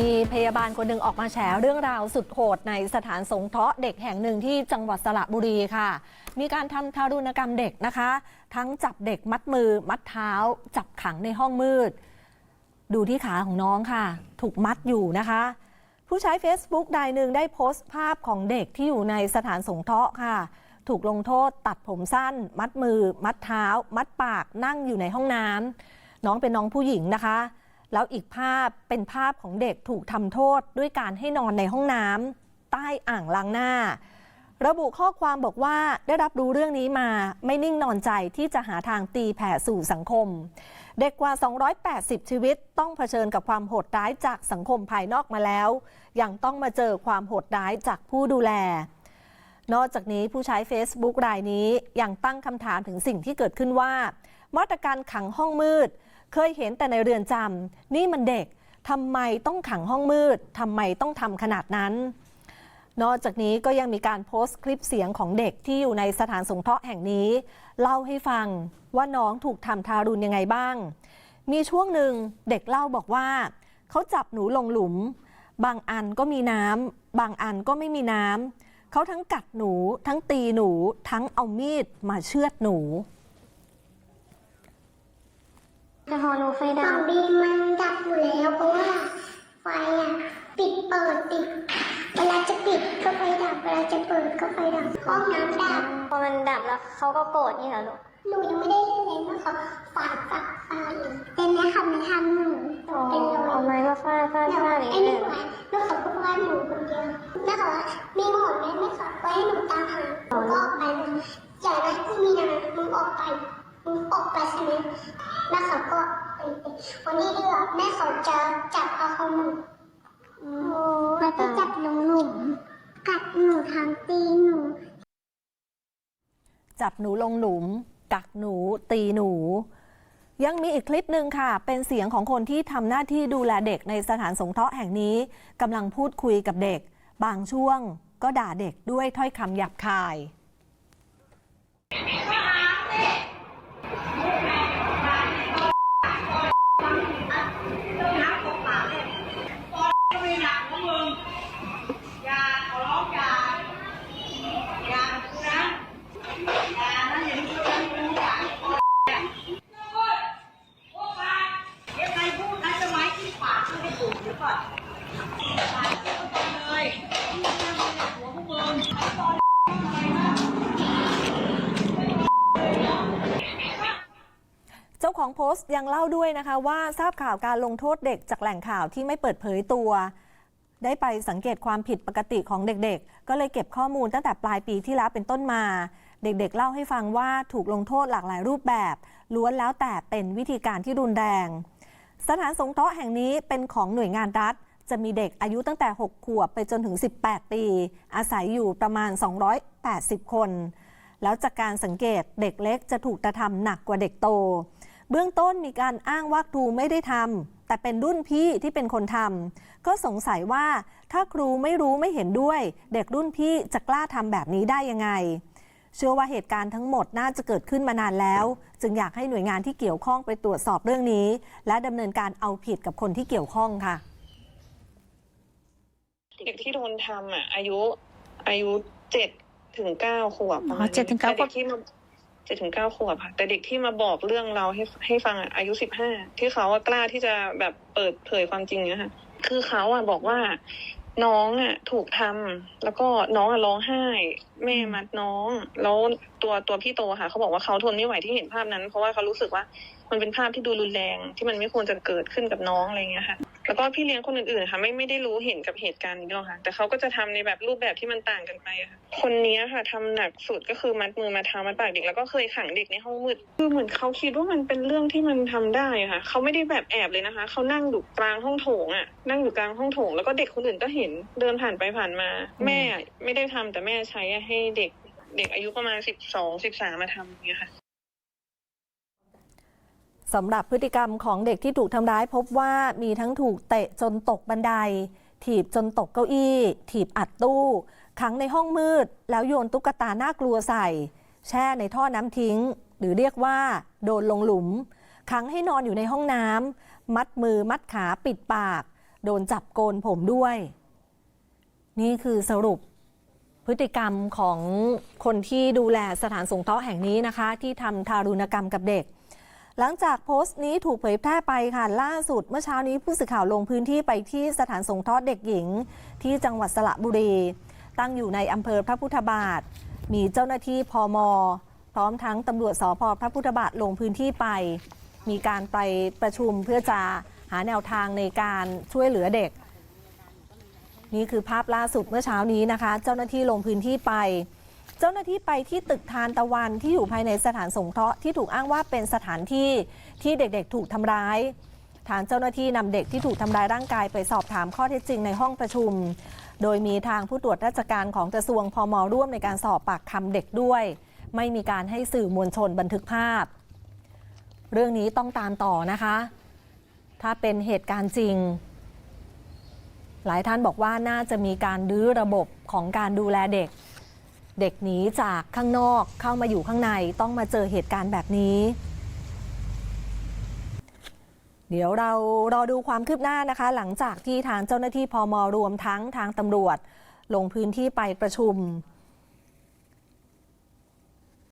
มีพยาบาลคนหนึ่งออกมาแฉเรื่องราวสุดโหดในสถานสงเคราะห์เด็กแห่งหนึ่งที่จังหวัดสระบุรีค่ะ มีการทำทารุณกรรมเด็กนะคะ ทั้งจับเด็กมัดมือ มัดเท้า จับขังในห้องมืด ดูที่ขาของน้องค่ะ ถูกมัดอยู่นะคะ ผู้ใช้ Facebook รายหนึ่งได้โพสต์ภาพของเด็กที่อยู่ในสถานสงเคราะห์ค่ะ ถูกลงโทษตัดผมสั้น มัดมือ มัดเท้า มัดปากนั่งอยู่ในห้องน้ำน้องเป็นน้องผู้หญิงนะคะ แล้วอีกภาพเป็นภาพของเด็กถูกทำโทษด้วยการให้นอนในห้องน้ำใต้อ่างล้างหน้า ระบุข้อความบอกว่าได้รับรู้เรื่องนี้มาไม่นิ่งนอนใจที่จะหาทางตีแผ่สู่สังคม เด็กกว่า 280 ชีวิตต้องเผชิญกับความโหดร้ายจากสังคมภายนอกมาแล้ว ยังต้องมาเจอความโหดร้ายจากผู้ดูแลนอกจากนี้ผู้ใช้ Facebook รายนี้ยังตั้งคำถามถึงสิ่งที่เกิดขึ้นว่า มาตรการขังห้องมืด เคยเห็นแต่ในเรือนจำนี่มันเด็กทำไมต้องขังห้องมืดทำไมต้องทำขนาดนั้น นอกจากนี้ก็ยังมีการโพสต์คลิปเสียงของเด็กที่อยู่ในสถานสงเคราะห์แห่งนี้ เล่าให้ฟังว่าน้องถูกทำทารุณยังไงบ้าง มีช่วงหนึ่งเด็กเล่าบอกว่า เขาจับหนูลงหลุม บางอันก็มีน้ำบางอันก็ไม่มีน้ำเขาทั้งกัดหนู ทั้งตีหนู ทั้งเอามีดมาเชือดหนู แต่พอหนูไฟขดัอบงบีมมันดับอยู่แล้ว เพราะว่าไฟอะปิดเปิดปิด เวลาจะปิดก็ไฟดับ เวลาจะเปิดก็ไฟดับ ห้องน้ำดับ พอมันดับแล้วเขาก็โกรธนี่เหรอลูก หนูยังไม่ได้เล่นเลยนะเขาฟาดฝักฟาดอีกแต่เนี่ยค่ะมันทำหนูอ๋อเป็นรอยเอาไม้มาฟาดฟาดแล้วฟาดอย่างไอ้นี้นี่เลยหวานแล้วเขาก็ฟาดหนูคนเดียวแล้วเขาว่ามีหมดไหมไม่ขอไว้ให้หนูตามหาหนูก็ออกไปเลยอย่านะกูมีนะมึงออกไปมึง ออกไปใช่ไหมแล้วเขาก็ไปวันนี้เดือแม่เขาจะจับเอาของหนูแล้วก็จับลงหลุมกัดหนูทางตีหนู จับหนูลงหลุม กักหนู ตีหนู ยังมีอีกคลิปหนึ่งค่ะ เป็นเสียงของคนที่ทำหน้าที่ดูแลเด็กในสถานสงเคราะห์แห่งนี้กำลังพูดคุยกับเด็ก บางช่วงก็ด่าเด็กด้วยถ้อยคำหยาบคาย ของโพสต์ยังเล่าด้วยนะคะว่าทราบข่าวการลงโทษเด็กจากแหล่งข่าวที่ไม่เปิดเผยตัว ได้ไปสังเกตความผิดปกติของเด็กๆ ก็เลยเก็บข้อมูลตั้งแต่ปลายปีที่แล้วเป็นต้นมา เด็กๆ เล่าให้ฟังว่าถูกลงโทษหลากหลายรูปแบบ ล้วนแล้วแต่เป็นวิธีการที่รุนแรง สถานสงเคราะห์แห่งนี้เป็นของหน่วยงานรัฐ จะมีเด็กอายุตั้งแต่ 6 ขวบไปจนถึง 18 ปี อาศัยอยู่ประมาณ 280 คนแล้วจากการสังเกตเด็กเล็กจะถูกกระทำหนักกว่าเด็กโต เบื้องต้นมีการอ้างว่าครูไม่ได้ทำแต่เป็นรุ่นพี่ที่เป็นคนทำก็สงสัยว่าถ้าครูไม่รู้ไม่เห็นด้วย เด็กรุ่นพี่จะกล้าทำแบบนี้ได้ยังไง เชื่อว่าเหตุการณ์ทั้งหมดน่าจะเกิดขึ้นมานานแล้ว จึงอยากให้หน่วยงานที่เกี่ยวข้องไปตรวจสอบเรื่องนี้ และดำเนินการเอาผิดกับคนที่เกี่ยวข้องค่ะ เด็กที่โดนทำอะอายุอายุเจ็ดถึงเก้าขวบประมาณอ๋อ7ถึง9แต่เด็กที่มา เจ็ดถึงเก้าขวบค่ะแต่เด็กที่มาบอกเรื่องเราให้ให้ฟังอายุสิบห้าที่เขาอะกล้าที่จะแบบเปิดเผยความจริงเนี่ยค่ะ คือเขาอะบอกว่าน้องอะถูกทำแล้วก็น้องอะร้องไห้ แม่มัดน้อง แล้วตัวตัวพี่โตค่ะ เขาบอกว่าเขาทนไม่ไหวที่เห็นภาพนั้น เพราะว่าเขารู้สึกว่ามันเป็นภาพที่ดูรุนแรงที่มันไม่ควรจะเกิดขึ้นกับน้องอะไรเงี้ยค่ะ แล้วก็พี่เลี้ยงคนอื่นๆค่ะไม่ไม่ได้รู้เห็นกับเหตุการณ์นี้หรอกค่ะ แต่เขาก็จะทำในแบบรูปแบบที่มันต่างกันไปค่ะคนนี้ค่ะทำหนักสุดก็คือมัดมือมาเท้ามัดปากเด็กแล้วก็เคยขังเด็กในห้องมืดคือเหมือนเขาคิดว่ามันเป็นเรื่องที่มันทำได้ค่ะเขาไม่ได้แบบแอบเลยนะคะเขานั่งอยู่กลางห้องโถงอะนั่งอยู่กลางห้องโถง แล้วก็เด็กคนอื่นก็เห็นเดินผ่านไปผ่านมา แม่ไม่ได้ทำแต่แม่ใช้ให้เด็กเด็กอายุประมาณสิบสองสิบสามมาทำอย่างเงี้ยค่ะ สำหรับพฤติกรรมของเด็กที่ถูกทำร้ายพบว่ามีทั้งถูกเตะจนตกบันได ถีบจนตกเก้าอี้ ถีบอัดตู้ขังในห้องมืด แล้วโยนตุ๊กตาน่ากลัวใส่ แช่ในท่อน้ำทิ้ง หรือเรียกว่า โดนลงหลุม ขังให้นอนอยู่ในห้องน้ำมัดมือมัดขาปิดปาก โดนจับโกนผมด้วย นี่คือสรุปพฤติกรรมของคนที่ดูแลสถานสงเคราะห์แห่งนี้นะคะ ที่ทำทารุณกรรมกับเด็ก หลังจากโพสต์นี้ถูกเผยแพร่ไปค่ะล่าสุดเมื่อเช้านี้ผู้สื่อข่าวลงพื้นที่ไปที่สถานสงเคราะห์เด็กหญิง ที่จังหวัดสระบุรี ตั้งอยู่ในอำเภอพระพุทธบาท มีเจ้าหน้าที่พอมพร้อมทั้งตำรวจสพพระพุทธบาทลงพื้นที่ไป มีการไปประชุมเพื่อจะหาแนวทางในการช่วยเหลือเด็ก นี่คือภาพล่าสุดเมื่อเช้านี้นะคะ เจ้าหน้าที่ลงพื้นที่ไป เจ้าหน้าที่ไปที่ตึกทานตะวันที่อยู่ภายในสถานสงเคราะห์ที่ถูกอ้างว่าเป็นสถานที่ที่เด็กๆ ถูกทำร้าย ทางเจ้าหน้าที่นำเด็กที่ถูกทำร้ายร่างกายไปสอบถามข้อเท็จจริงในห้องประชุม โดยมีทางผู้ตรวจราชการของกระทรวงพมร่วมในการสอบปากคำเด็กด้วย ไม่มีการให้สื่อมวลชนบันทึกภาพ เรื่องนี้ต้องตามต่อนะคะ ถ้าเป็นเหตุการณ์จริงหลายท่านบอกว่าน่าจะมีการดื้อระบบของการดูแลเด็ก เด็กหนีจากข้างนอกเข้ามาอยู่ข้างในต้องมาเจอเหตุการณ์แบบนี้ เดี๋ยวเรารอดูความคืบหน้านะคะ หลังจากที่ทางเจ้าหน้าที่พมรวมทั้งทางตำรวจ ลงพื้นที่ไปประชุม